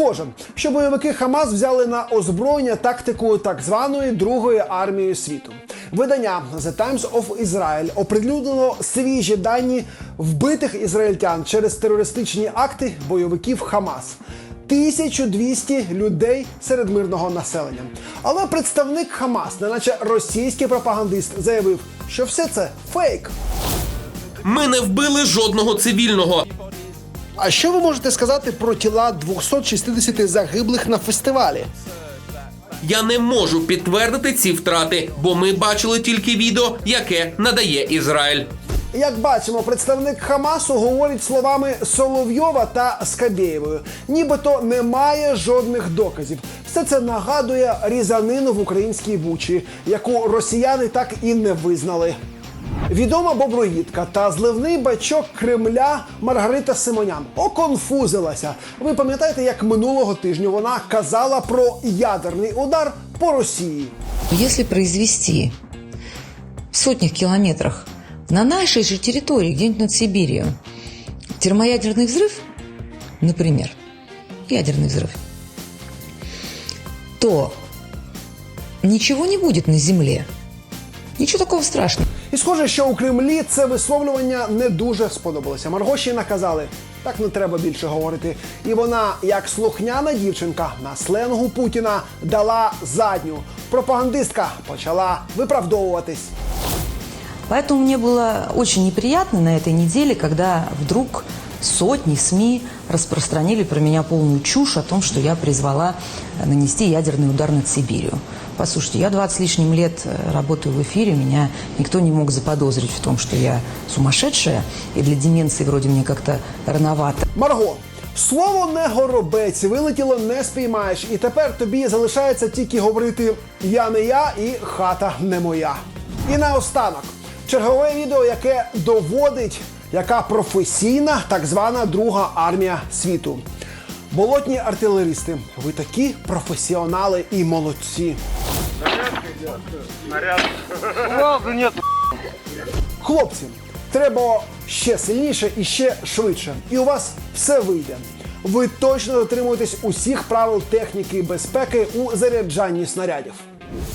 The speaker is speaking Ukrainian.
Схоже, що бойовики Хамас взяли на озброєння тактику так званої Другої армії світу. Видання The Times of Israel оприлюднило свіжі дані вбитих ізраїльтян через терористичні акти бойовиків Хамас. 1200 людей серед мирного населення. Але представник Хамас, неначе російський пропагандист, заявив, що все це фейк. Ми не вбили жодного цивільного. А що ви можете сказати про тіла 260 загиблих на фестивалі? Я не можу підтвердити ці втрати, бо ми бачили тільки відео, яке надає Ізраїль. Як бачимо, представник Хамасу говорить словами Соловйова та Скабєєвої, нібито немає жодних доказів. Все це нагадує різанину в українській бучі, яку росіяни так і не визнали. Відома боброїдка та зливний бачок Кремля Маргарита Симонян оконфузилася. Ви пам'ятаєте, як минулого тижня вона казала про ядерний удар по Росії? Если произвести в сотнях километрах на нашей же территории, где-нибудь над Сибирью, термоядерный взрыв, например, ядерный взрыв, то ничего не будет на Земле. Ничего такого страшного. І схоже, що у Кремлі це висловлювання не дуже сподобалося. Маргоші наказали. Так не треба більше говорити. І вона, як слухняна дівчинка, на сленгу Путіна дала задню. Пропагандистка почала виправдовуватись. Поэтому мне было очень неприятно на этой неделе, когда вдруг сотни СМИ распространили про меня полную чушь о том, что я призвала нанести ядерный удар над Сибирью. Послушайте, я 20 с лишним лет э, работаю в эфире, меня никто не мог заподозрить в том, что я сумасшедшая, и для деменции вроде мне как-то рановато. Марго, слово не горобець, вилетіло не спіймаєш, і тепер тобі залишається тільки говорити я не я і хата не моя. І наостанок, чергове відео, яке доводить, яка професійна так звана друга армія світу. Болотні артилеристи, ви такі професіонали і молодці. Правда нет. Хлопці, треба ще сильніше і ще швидше. І у вас все вийде. Ви точно дотримуєтесь усіх правил техніки і безпеки у заряджанні снарядів.